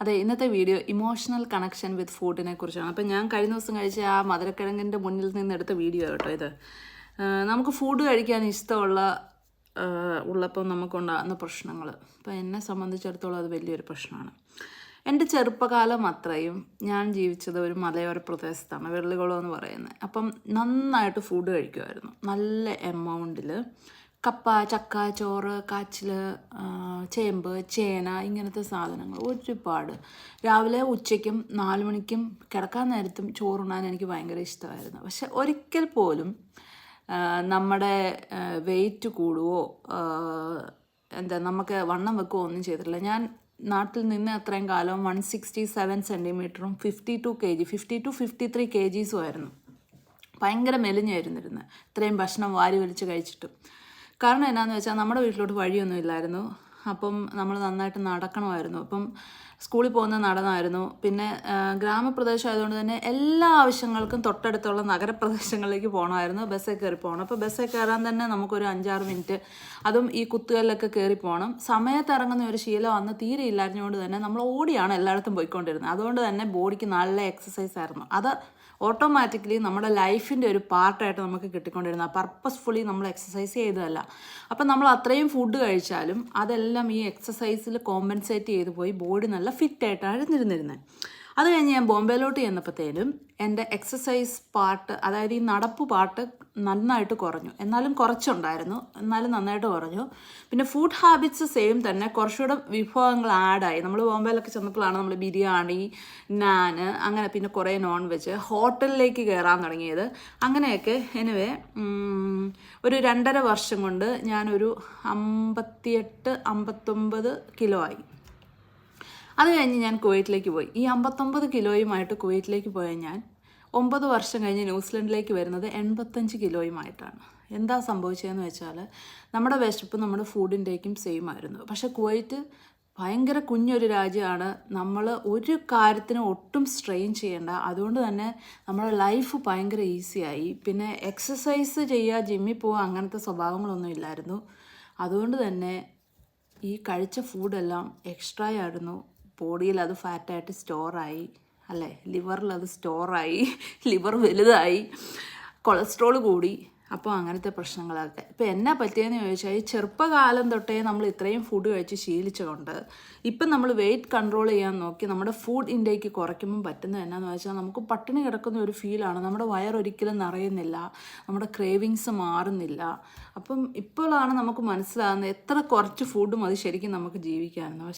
അതെ ഇന്നത്തെ video emotional connection with ഫുഡിനെ കുറിച്ചാണ്. അപ്പം ഞാൻ കഴിഞ്ഞ ദിവസം കഴിച്ച ആ മധുരക്കിഴങ്ങിന്റെ മുന്നിൽ നിന്ന് എടുത്ത വീഡിയോ കേട്ടോ ഇത്. നമുക്ക് ഫുഡ് കഴിക്കാൻ ഇഷ്ടമുള്ള ഉള്ളപ്പം ഉള്ളപ്പോൾ നമുക്കുണ്ടാകുന്ന പ്രശ്നങ്ങൾ അപ്പം എന്നെ സംബന്ധിച്ചിടത്തോളം അത് വലിയൊരു പ്രശ്നമാണ്. എന്റെ ചെറുപ്പകാലം അത്രയും ഞാൻ ജീവിച്ചത് ഒരു മലയോര പ്രദേശത്താണ് വെള്ളികുളം എന്ന് പറയുന്നത്. അപ്പം നന്നായിട്ട് ഫുഡ് കഴിക്കുമായിരുന്നു. നല്ല എമൗണ്ടിൽ കപ്പ ചക്ക ചോറ് കാച്ചിൽ ചേമ്പ് ചേന ഇങ്ങനത്തെ സാധനങ്ങൾ ഒരുപാട്. രാവിലെ ഉച്ചയ്ക്കും നാല് മണിക്കും കിടക്കാൻ നേരത്തും ചോറുണ്ണാൻ എനിക്ക് ഭയങ്കര ഇഷ്ടമായിരുന്നു. പക്ഷെ ഒരിക്കൽ പോലും നമ്മുടെ വെയിറ്റ് കൂടുവോ എന്താ നമുക്ക് വണ്ണം വെക്കുകയോ ഒന്നും ചെയ്തിട്ടില്ല. ഞാൻ നാട്ടിൽ നിന്ന് അത്രയും കാലം one sixty seven സെന്റിമീറ്ററും fifty two K G fifty two fifty three K ജീസും ആയിരുന്നു. ഭയങ്കര മെലിഞ്ഞായിരുന്നിരുന്നത് ഇത്രയും ഭക്ഷണം വാരി വലിച്ച് കഴിച്ചിട്ടും. കാരണം എന്നാന്ന് വെച്ചാൽ നമ്മുടെ വീട്ടിലോട്ട് വഴിയൊന്നും ഇല്ലായിരുന്നു. അപ്പം നമ്മൾ നന്നായിട്ട് നടക്കണമായിരുന്നു. അപ്പം സ്കൂളിൽ പോകുന്ന നടന്നായിരുന്നു പിന്നെ ഗ്രാമപ്രദേശമായതുകൊണ്ട് തന്നെ എല്ലാ ആവശ്യങ്ങൾക്കും തൊട്ടടുത്തുള്ള നഗരപ്രദേശങ്ങളിലേക്ക് പോകണമായിരുന്നു ബസ്സിൽ കയറി പോകണം അപ്പോൾ ബസ്സിൽ കയറാൻ തന്നെ നമുക്കൊരു അഞ്ചാറ് മിനിറ്റ്. അതും ഈ കുത്തുകല്ലൊക്കെ കയറി പോകണം സമയത്ത് ഇറങ്ങുന്ന ഒരു ശീലം അന്ന് തീരെ ഇല്ലാഞ്ഞുകൊണ്ട് തന്നെ നമ്മൾ ഓടിയാണ് എല്ലായിടത്തും പോയിക്കൊണ്ടിരുന്നത്. അതുകൊണ്ട് തന്നെ ബോഡിക്ക് നല്ല എക്സസൈസ് ആയിരുന്നു. അത് ഓട്ടോമാറ്റിക്കലി നമ്മുടെ ലൈഫിന്റെ ഒരു പാർട്ടായിട്ട് നമുക്ക് കിട്ടിക്കൊണ്ടിരുന്നത്. പർപ്പസ്ഫുള്ളി നമ്മൾ എക്സസൈസ് ചെയ്തതല്ല. അപ്പം നമ്മൾ അത്രയും ഫുഡ് കഴിച്ചാലും അതെല്ലാം ഈ എക്സസൈസിൽ കോമ്പൻസേറ്റ് ചെയ്ത് പോയി ബോഡി നല്ല ഫിറ്റായിട്ടാണ് ഇരുന്നിരുന്നത് അത് കഴിഞ്ഞ് ഞാൻ ബോംബെയിലോട്ട് ചെന്നപ്പോഴത്തേനും എന്റെ എക്സസൈസ് പാർട്ട് അതായത് ഈ നടപ്പ് പാർട്ട് നന്നായിട്ട് കുറഞ്ഞു. എന്നാലും കുറച്ചുണ്ടായിരുന്നു. എന്നാലും നന്നായിട്ട് കുറഞ്ഞു. പിന്നെ ഫുഡ് ഹാബിറ്റ്സ് സെയിം തന്നെ. കുറച്ചുകൂടെ വിഭവങ്ങൾ ആഡായി നമ്മൾ ബോംബെയിലൊക്കെ ചെന്നപ്പോഴാണ് നമ്മൾ ബിരിയാണി നാന് അങ്ങനെ പിന്നെ കുറേ നോൺ വെജ് ഹോട്ടലിലേക്ക് കയറാൻ തുടങ്ങിയത്. അങ്ങനെയൊക്കെ എനിവേ ഒരു രണ്ടര വർഷം കൊണ്ട് ഞാനൊരു അമ്പത്തിയെട്ട് അമ്പത്തൊമ്പത് കിലോ ആയി. അത് കഴിഞ്ഞ് ഞാൻ കുവൈറ്റിലേക്ക് പോയി. ഈ അമ്പത്തൊമ്പത് കിലോയുമായിട്ട് കുവൈറ്റിലേക്ക് പോയ ഞാൻ ഒമ്പത് വർഷം കഴിഞ്ഞ് ന്യൂസിലൻഡിലേക്ക് വരുന്നത് എൺപത്തഞ്ച് കിലോയുമായിട്ടാണ്. എന്താ സംഭവിച്ചതെന്ന് വെച്ചാൽ നമ്മുടെ വിശപ്പ് നമ്മുടെ ഫുഡിന്റേക്കും സെയിം ആയിരുന്നു. പക്ഷേ കുവൈറ്റ് ഭയങ്കര കുഞ്ഞൊരു രാജ്യമാണ്. നമ്മൾ ഒരു കാര്യത്തിനും ഒട്ടും സ്ട്രെയിൻ ചെയ്യേണ്ട. അതുകൊണ്ട് തന്നെ നമ്മുടെ ലൈഫ് ഭയങ്കര ഈസിയായി പിന്നെ എക്സസൈസ് ചെയ്യുക ജിമ്മിൽ പോവുക അങ്ങനത്തെ സ്വഭാവങ്ങളൊന്നും ഇല്ലായിരുന്നു. അതുകൊണ്ട് തന്നെ ഈ കഴിച്ച ഫുഡെല്ലാം എക്സ്ട്രാ ആയിരുന്നു. ബോഡിയിൽ അത് ഫാറ്റായിട്ട് സ്റ്റോറായി അല്ലേ? ലിവറിൽ അത് സ്റ്റോറായി ലിവർ വലുതായി കൊളസ്ട്രോൾ കൂടി. അപ്പോൾ അങ്ങനത്തെ പ്രശ്നങ്ങളൊക്കെ. ഇപ്പോൾ എന്നാ പറ്റിയെന്ന് ചോദിച്ചാൽ ഈ ചെറുപ്പകാലം തൊട്ടേ നമ്മൾ ഇത്രയും ഫുഡ് കഴിച്ച് ശീലിച്ചുകൊണ്ട് ഇപ്പം നമ്മൾ വെയിറ്റ് കൺട്രോൾ ചെയ്യാൻ നോക്കി നമ്മുടെ ഫുഡ് ഇൻടേക്ക് കുറയ്ക്കുമ്പോൾ പറ്റുന്നത് എന്നാന്ന് വെച്ചാൽ നമുക്ക് പട്ടിണി കിടക്കുന്ന ഒരു ഫീലാണ് നമ്മുടെ വയറൊരിക്കലും നിറയുന്നില്ല നമ്മുടെ ക്രേവിങ്സ് മാറുന്നില്ല. അപ്പം ഇപ്പോഴാണ് നമുക്ക് മനസ്സിലാകുന്നത് എത്ര കുറച്ച് ഫുഡും അത് ശരിക്കും നമുക്ക് ജീവിക്കാനെന്ന്.